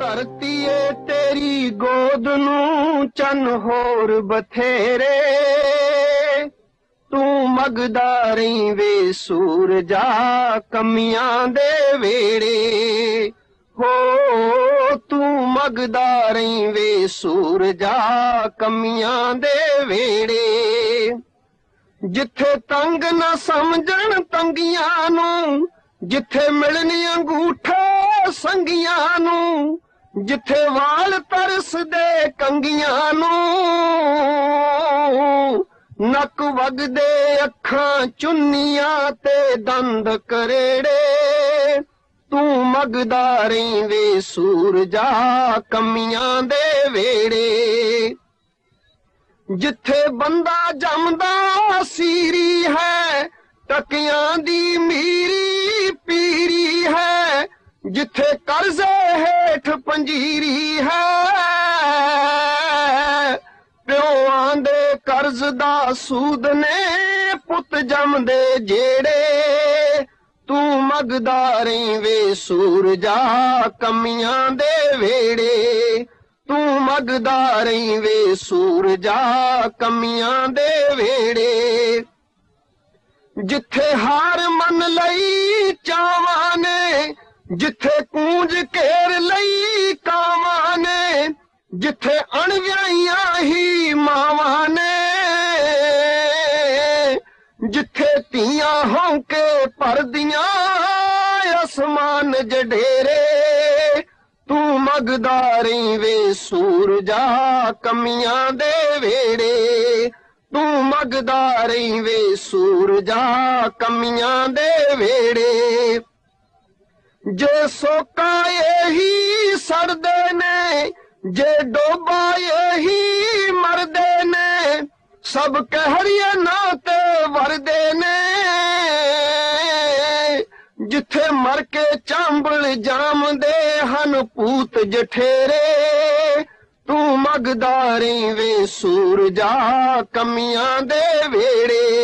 ਧਰਤੀ ਏ ਤੇਰੀ ਗੋਦ ਨੂੰ ਚੰਨ ਹੋਰ ਬਥੇਰੇ। ਤੂੰ ਮਗਦਾਰੀ ਵੇ ਸੂਰ ਜਾ ਕਮੀਆਂ ਦੇ ਵੇੜੇ। ਹੋ, ਤੂੰ ਮਗਦਾਰੀ ਵੇ ਸੂਰ ਜਾ ਕਮੀਆਂ ਦੇ ਵੇੜੇ। ਜਿੱਥੇ ਤੰਗ ਨਾ ਸਮਝਣ ਤੰਗੀਆਂ ਨੂੰ, ਜਿੱਥੇ ਮਿਲਣ ਅੰਗੂਠਾ ਸੰਗੀਆਂ ਨੂੰ ਜਿੱਥੇ ਵਾਲ ਤਰਸਦੇ ਕੰਗੀਆਂ ਨੂੰ, ਨੱਕ ਵਗਦੇ ਅੱਖਾਂ ਚੁੰਨੀਆਂ ਤੇ ਦੰਦ ਕਰੇੜੇ। ਤੂੰ ਮਗਦਾ ਰਹੀ ਵੇ ਸੂਰਜਾ ਕਮੀਆਂ ਦੇ ਵੇੜੇ। ਜਿੱਥੇ ਬੰਦਾ ਜੰਮਦਾ ਸੀਰੀ ਹੈ, ਟਕਿਆਂ ਦੀ ਮੀਰੀ ਜਿੱਥੇ ਕਰਜ਼ੇ ਹੇਠ ਪੰਜੀਰੀ ਹੈ ਪਿਓਆਂ ਦੇ ਕਰਜ਼ ਦਾ ਸੂਦ ਨੇ ਪੁੱਤ ਜੰਮਦੇ ਜਿਹੜੇ ਤੂੰ ਮਗਦਾ ਰਹੀ ਵੇ ਸੂਰਜਾ ਕਮੀਆਂ ਦੇ ਵੇੜੇ, ਤੂੰ ਮਗਦਾ ਰਹੀ ਵੇ ਸੂਰਜਾ ਕਮੀਆਂ ਦੇ ਵੇੜੇ। ਜਿੱਥੇ ਹਾਰ ਮੰਨ ਲਈ ਚਾਵਾਂ ਨੇ ਜਿੱਥੇ ਕੂੰਜ ਘੇਰ ਲਈ ਕਾਵਾਂ ਨੇ, ਜਿੱਥੇ ਅਣਵਿਆਈਆਂ ਹੀ ਮਾਵਾਂ ਨੇ। ਜਿੱਥੇ ਧੀਆਂ ਹੌਂਕੇ ਭਰਦੀਆਂ ਅਸਮਾਨ ਜਡੇਰੇ, ਤੂੰ ਮਗਦਾਰੀ ਵੇ ਸੂਰਜਾ ਕਮੀਆਂ ਦੇ ਵੇੜੇ ਤੂੰ ਮਗਦਾਰੀ ਵੇ ਸੂਰਜਾ ਕਮੀਆਂ ਦੇ ਵੇੜੇ ਜੇ ਸੋਕਾ ਇਹੀ ਸੜਦੇ ਨੇ, ਜੇ ਡੋਬਾ ਇਹੀ ਮਰਦੇ ਨੇ, ਸਭ ਕਹਿਰੀਏ ਨਾ ਤੇ ਵਰਦੇ ਨੇ। ਜਿੱਥੇ ਮਰ ਕੇ ਚਾਂਬਲ ਜਾਮਦੇ ਹਨ ਪੂਤ ਜਠੇਰੇ, ਤੂੰ ਮਗਦਾਰੀ ਵੇ ਸੂਰਜਾ ਕਮੀਆਂ ਦੇ ਵੇੜੇ।